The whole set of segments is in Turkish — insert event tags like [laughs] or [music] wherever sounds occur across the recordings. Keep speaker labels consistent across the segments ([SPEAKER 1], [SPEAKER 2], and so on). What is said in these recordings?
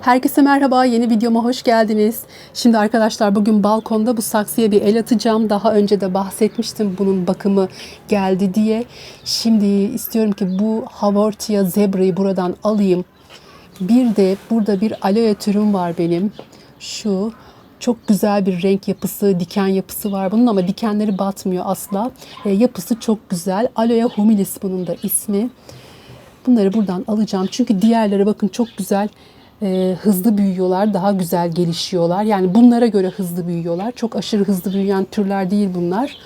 [SPEAKER 1] Herkese merhaba, yeni videoma hoş geldiniz. Şimdi arkadaşlar bugün balkonda bu saksıya bir el atacağım. Daha önce de bahsetmiştim bunun bakımı geldi diye. Şimdi istiyorum ki bu Haworthia zebrayı buradan alayım. Bir de burada bir aloe türüm var benim. Şu çok güzel bir renk yapısı, diken yapısı var bunun ama dikenleri batmıyor asla. E, yapısı çok güzel. Aloe humilis bunun da ismi. Bunları buradan alacağım. Çünkü diğerleri bakın çok güzel e, hızlı büyüyorlar. Daha güzel gelişiyorlar. Yani bunlara göre hızlı büyüyorlar. Çok aşırı hızlı büyüyen türler değil bunlar.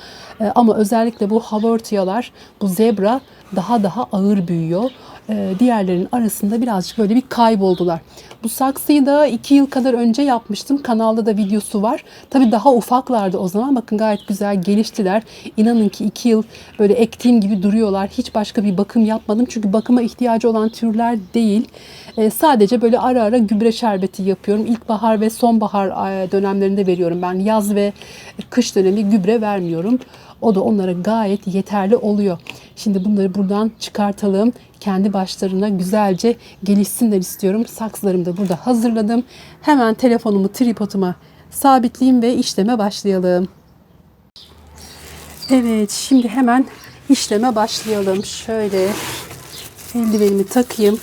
[SPEAKER 1] E, ama özellikle bu haworthialar, bu zebra daha daha ağır büyüyor. E, diğerlerinin arasında birazcık böyle bir kayboldular. Bu saksıyı da 2 yıl kadar önce yapmıştım. Kanalda da videosu var. Tabii daha ufaklardı o zaman. Bakın gayet güzel geliştiler. İnanın ki 2 yıl böyle ektiğim gibi duruyorlar. Hiç başka bir bakım yapmadım. Çünkü bakıma ihtiyacı olan türler değil. E, sadece böyle ara ara gübre şerbeti yapıyorum. İlkbahar ve sonbahar e, dönemlerinde veriyorum. Ben yaz ve kış dönemi gübre vermiyorum. O da onlara gayet yeterli oluyor. Şimdi bunları buradan çıkartalım. Kendi başlarına güzelce gelişsinler istiyorum. Saksılarımı da burada hazırladım. Hemen telefonumu tripoduma sabitleyeyim ve işleme başlayalım. Evet, şimdi hemen işleme başlayalım. Şöyle eldivenimi takayım.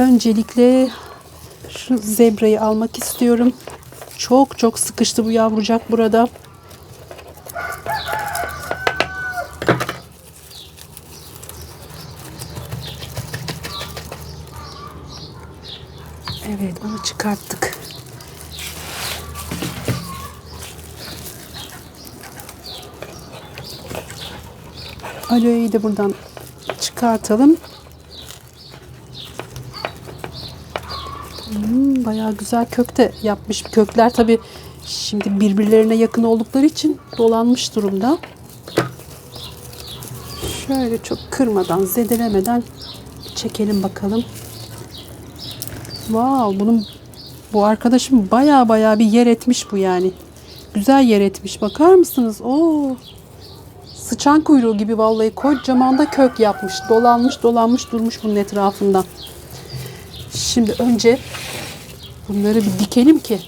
[SPEAKER 1] Öncelikle şu zebrayı almak istiyorum. Çok çok sıkıştı bu yavrucak burada. Evet onu çıkarttık. Aloe'yi de buradan çıkartalım. Hmm, bayağı güzel kök de yapmış. Kökler tabi şimdi birbirlerine yakın oldukları için dolanmış durumda. Şöyle çok kırmadan, zedelemeden çekelim bakalım. Wow, bunun bu arkadaşım bayağı bayağı bir yer etmiş bu yani. Güzel yer etmiş. Bakar mısınız? Oo. Sıçan kuyruğu gibi vallahi kocaman da kök yapmış. Dolanmış dolanmış durmuş bunun etrafında. Şimdi önce bunları bir dikelim ki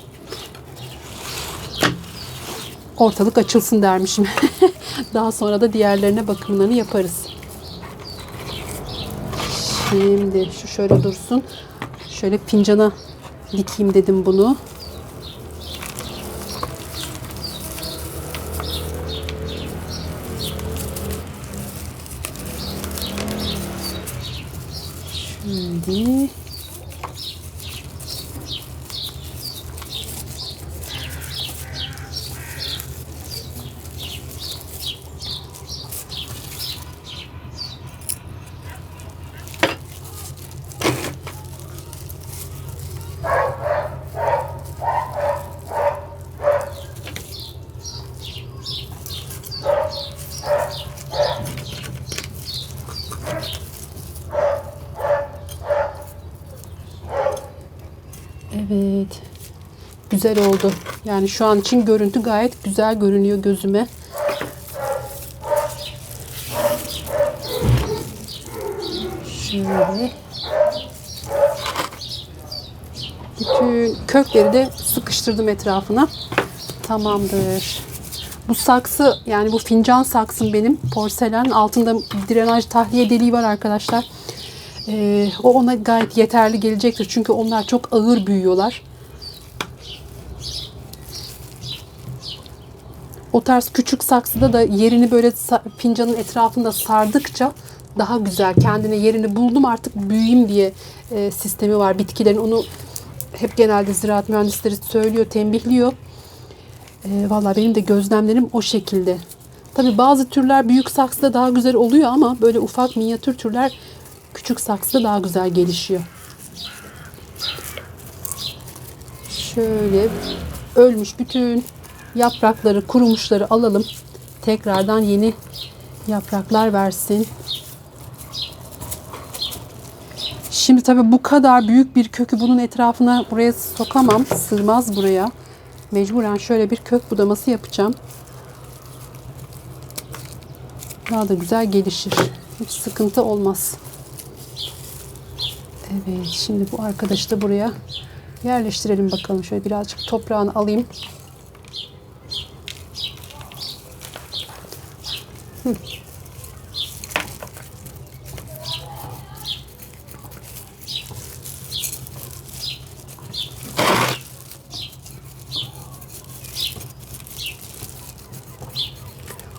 [SPEAKER 1] ortalık açılsın dermişim. [laughs] Daha sonra da diğerlerine bakımlarını yaparız. Şimdi şu şöyle dursun. Şöyle fincana dikeyim dedim bunu. Evet. Güzel oldu. Yani şu an için görüntü gayet güzel görünüyor gözüme. Şöyle. Bütün kökleri de sıkıştırdım etrafına. Tamamdır. Bu saksı yani bu fincan saksım benim porselen. Altında drenaj tahliye deliği var arkadaşlar. Ee, o ona gayet yeterli gelecektir. Çünkü onlar çok ağır büyüyorlar. O tarz küçük saksıda da yerini böyle fincanın etrafında sardıkça daha güzel kendine yerini buldum artık büyüyeyim diye e, sistemi var bitkilerin onu hep genelde ziraat mühendisleri söylüyor tembihliyor e, valla benim de gözlemlerim o şekilde tabi bazı türler büyük saksıda daha güzel oluyor ama böyle ufak minyatür türler küçük saksıda daha güzel gelişiyor şöyle ölmüş bütün yaprakları kurumuşları alalım tekrardan yeni yapraklar versin Şimdi tabii bu kadar büyük bir kökü bunun etrafına buraya sokamam. Sığmaz buraya. Mecburen şöyle bir kök budaması yapacağım. Daha da güzel gelişir. Hiç sıkıntı olmaz. Evet şimdi bu arkadaşı da buraya yerleştirelim bakalım. Şöyle birazcık toprağını alayım.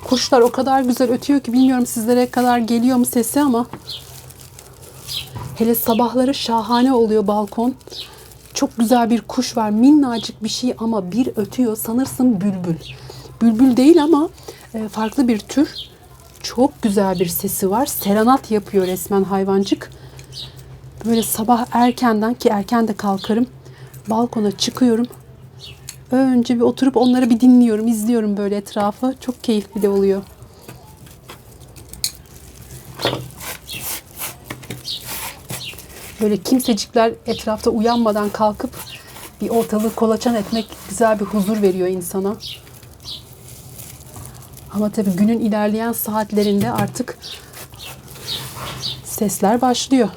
[SPEAKER 1] Kuşlar o kadar güzel ötüyor ki bilmiyorum sizlere kadar geliyor mu sesi ama hele sabahları şahane oluyor balkon. Çok güzel bir kuş var. Minnacık bir şey ama bir ötüyor. Sanırsın bülbül. Bülbül değil ama e, farklı bir tür. Çok güzel bir sesi var. Serenat yapıyor resmen hayvancık. Böyle sabah erkenden ki erken de kalkarım. Balkona çıkıyorum. Önce bir oturup onları bir dinliyorum, izliyorum böyle etrafı. Çok keyifli de oluyor. Böyle kimsecikler etrafta uyanmadan kalkıp bir ortalığı kolaçan etmek güzel bir huzur veriyor insana. Ama tabii günün ilerleyen saatlerinde artık sesler başlıyor.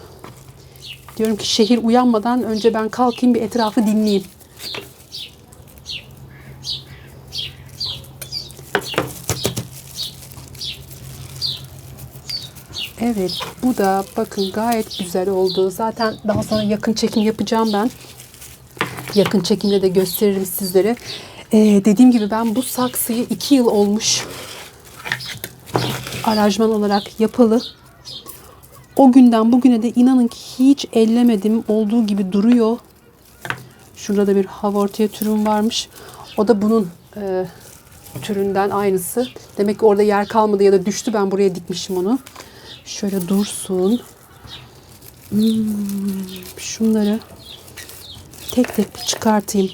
[SPEAKER 1] Diyorum ki şehir uyanmadan önce ben kalkayım bir etrafı dinleyeyim. Evet bu da bakın gayet güzel oldu. Zaten daha sonra yakın çekim yapacağım ben. Yakın çekimde de gösteririm sizlere. Ee, dediğim gibi ben bu saksıyı iki yıl olmuş aranjman olarak yapalı. O günden bugüne de inanın ki hiç ellemedim. Olduğu gibi duruyor. Şurada da bir havortiye türüm varmış. O da bunun e, türünden aynısı. Demek ki orada yer kalmadı ya da düştü. Ben buraya dikmişim onu. Şöyle dursun. Hmm, şunları tek tek bir çıkartayım.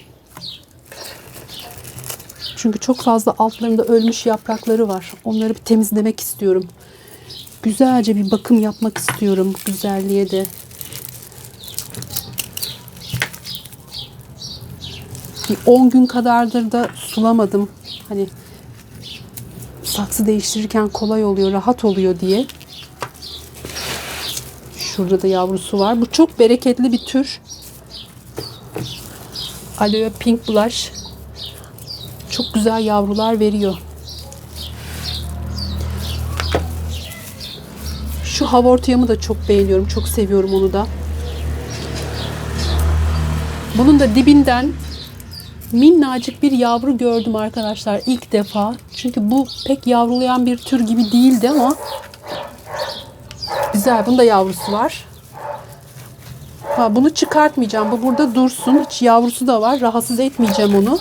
[SPEAKER 1] Çünkü çok fazla altlarında ölmüş yaprakları var. Onları bir temizlemek istiyorum. Güzelce bir bakım yapmak istiyorum güzelliğe de. Bir 10 gün kadardır da sulamadım. Hani saksı değiştirirken kolay oluyor, rahat oluyor diye. Şurada da yavrusu var. Bu çok bereketli bir tür. Aloe Pink Blush. Çok güzel yavrular veriyor. Şu havortiyamı da çok beğeniyorum. Çok seviyorum onu da. Bunun da dibinden minnacık bir yavru gördüm arkadaşlar ilk defa. Çünkü bu pek yavrulayan bir tür gibi değildi ama güzel. Bunun da yavrusu var. Ha, bunu çıkartmayacağım. Bu burada dursun. Hiç yavrusu da var. Rahatsız etmeyeceğim onu.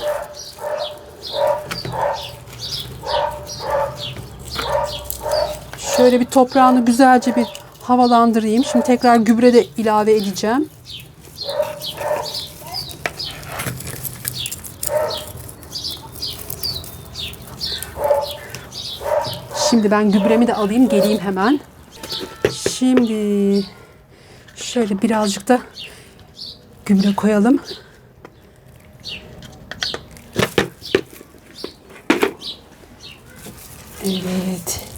[SPEAKER 1] Şöyle bir toprağını güzelce bir havalandırayım. Şimdi tekrar gübre de ilave edeceğim. Şimdi ben gübremi de alayım geleyim hemen. Şimdi şöyle birazcık da gübre koyalım. Evet.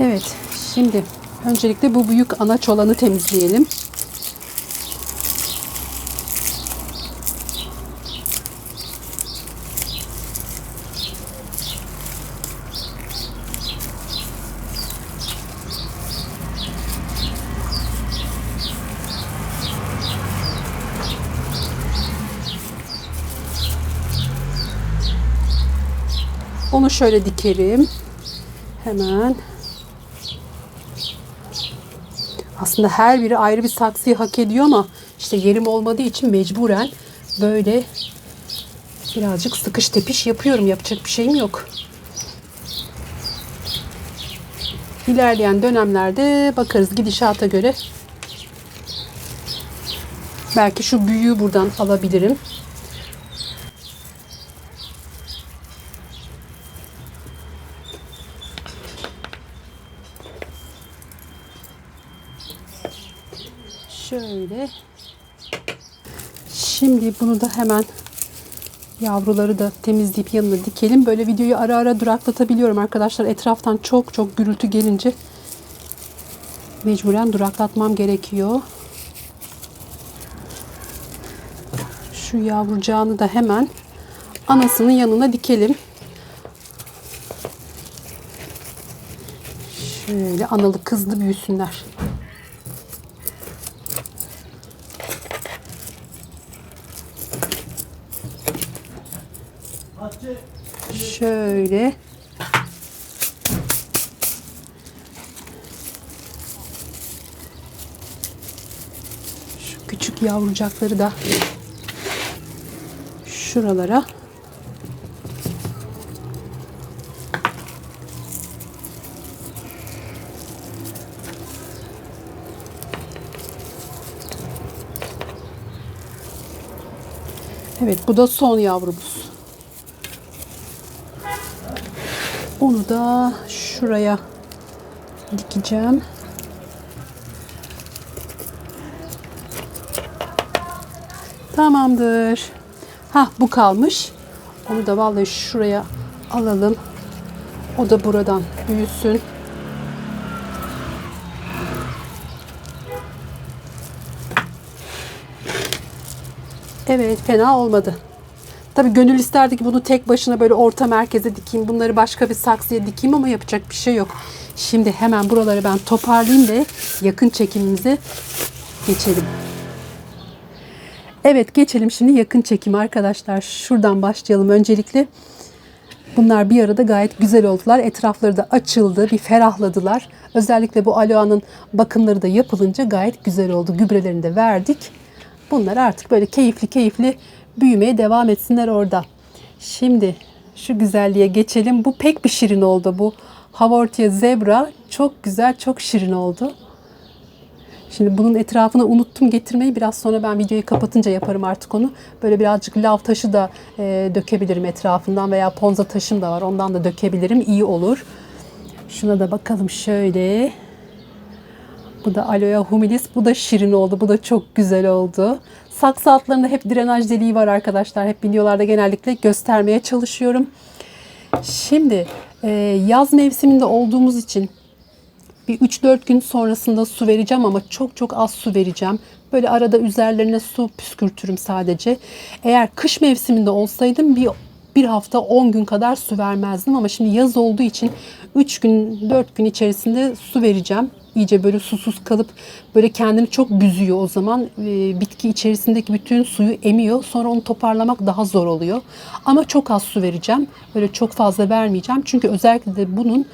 [SPEAKER 1] Evet, şimdi öncelikle bu büyük anaç olanı temizleyelim. Onu şöyle dikelim. Hemen. Aslında her biri ayrı bir saksıyı hak ediyor ama işte yerim olmadığı için mecburen böyle birazcık sıkış tepiş yapıyorum. Yapacak bir şeyim yok. İlerleyen dönemlerde bakarız gidişata göre Belki şu büyüğü buradan alabilirim. Şöyle. Şimdi bunu da hemen yavruları da temizleyip yanına dikelim. Böyle videoyu ara ara duraklatabiliyorum arkadaşlar. Etraftan çok çok gürültü gelince mecburen duraklatmam gerekiyor. Şu yavrucağını da hemen anasının yanına dikelim. Şöyle analı kızlı büyüsünler. Şöyle. Şu küçük yavrucakları da şuralara Evet bu da son yavrumuz. Onu da şuraya dikeceğim. Tamamdır. Ha bu kalmış. Onu da vallahi şuraya alalım. O da buradan büyüsün. Evet fena olmadı. Tabii gönül isterdi ki bunu tek başına böyle orta merkeze dikeyim. Bunları başka bir saksıya dikeyim ama yapacak bir şey yok. Şimdi hemen buraları ben toparlayayım ve yakın çekimimize geçelim. Evet geçelim şimdi yakın çekim arkadaşlar. Şuradan başlayalım öncelikle. Bunlar bir arada gayet güzel oldular. Etrafları da açıldı, bir ferahladılar. Özellikle bu aloanın bakımları da yapılınca gayet güzel oldu. Gübrelerini de verdik. Bunlar artık böyle keyifli keyifli büyümeye devam etsinler orada. Şimdi şu güzelliğe geçelim. Bu pek bir şirin oldu. Bu Havortia zebra çok güzel, çok şirin oldu. Şimdi bunun etrafına unuttum getirmeyi. Biraz sonra ben videoyu kapatınca yaparım artık onu. Böyle birazcık lav taşı da e, dökebilirim etrafından veya ponza taşım da var. Ondan da dökebilirim. İyi olur. Şuna da bakalım şöyle. Bu da Aloe humilis. Bu da şirin oldu. Bu da çok güzel oldu. Saksı altlarında hep drenaj deliği var arkadaşlar. Hep videolarda genellikle göstermeye çalışıyorum. Şimdi e, yaz mevsiminde olduğumuz için bir 3-4 gün sonrasında su vereceğim ama çok çok az su vereceğim. Böyle arada üzerlerine su püskürtürüm sadece. Eğer kış mevsiminde olsaydım bir bir hafta 10 gün kadar su vermezdim ama şimdi yaz olduğu için 3 gün 4 gün içerisinde su vereceğim. İyice böyle susuz kalıp böyle kendini çok büzüyor o zaman. E, bitki içerisindeki bütün suyu emiyor. Sonra onu toparlamak daha zor oluyor. Ama çok az su vereceğim. Böyle çok fazla vermeyeceğim. Çünkü özellikle de bunun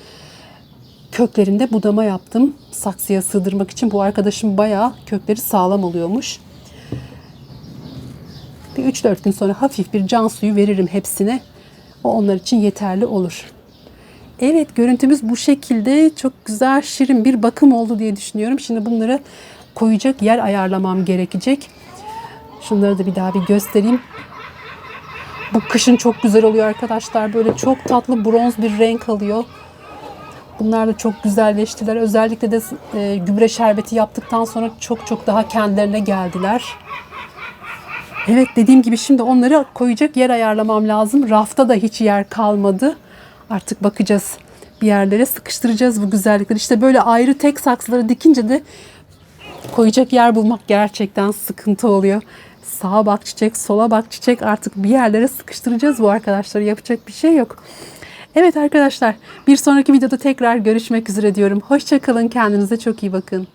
[SPEAKER 1] köklerinde budama yaptım. Saksıya sığdırmak için. Bu arkadaşım bayağı kökleri sağlam oluyormuş. Bir 3-4 gün sonra hafif bir can suyu veririm hepsine. O onlar için yeterli olur. Evet görüntümüz bu şekilde çok güzel şirin bir bakım oldu diye düşünüyorum. Şimdi bunları koyacak yer ayarlamam gerekecek. Şunları da bir daha bir göstereyim. Bu kışın çok güzel oluyor arkadaşlar. Böyle çok tatlı bronz bir renk alıyor. Bunlar da çok güzelleştiler. Özellikle de e, gübre şerbeti yaptıktan sonra çok çok daha kendilerine geldiler. Evet dediğim gibi şimdi onları koyacak yer ayarlamam lazım. Rafta da hiç yer kalmadı. Artık bakacağız bir yerlere sıkıştıracağız bu güzellikleri. İşte böyle ayrı tek saksıları dikince de koyacak yer bulmak gerçekten sıkıntı oluyor. Sağa bak çiçek, sola bak çiçek artık bir yerlere sıkıştıracağız bu arkadaşları. Yapacak bir şey yok. Evet arkadaşlar bir sonraki videoda tekrar görüşmek üzere diyorum. Hoşçakalın kendinize çok iyi bakın.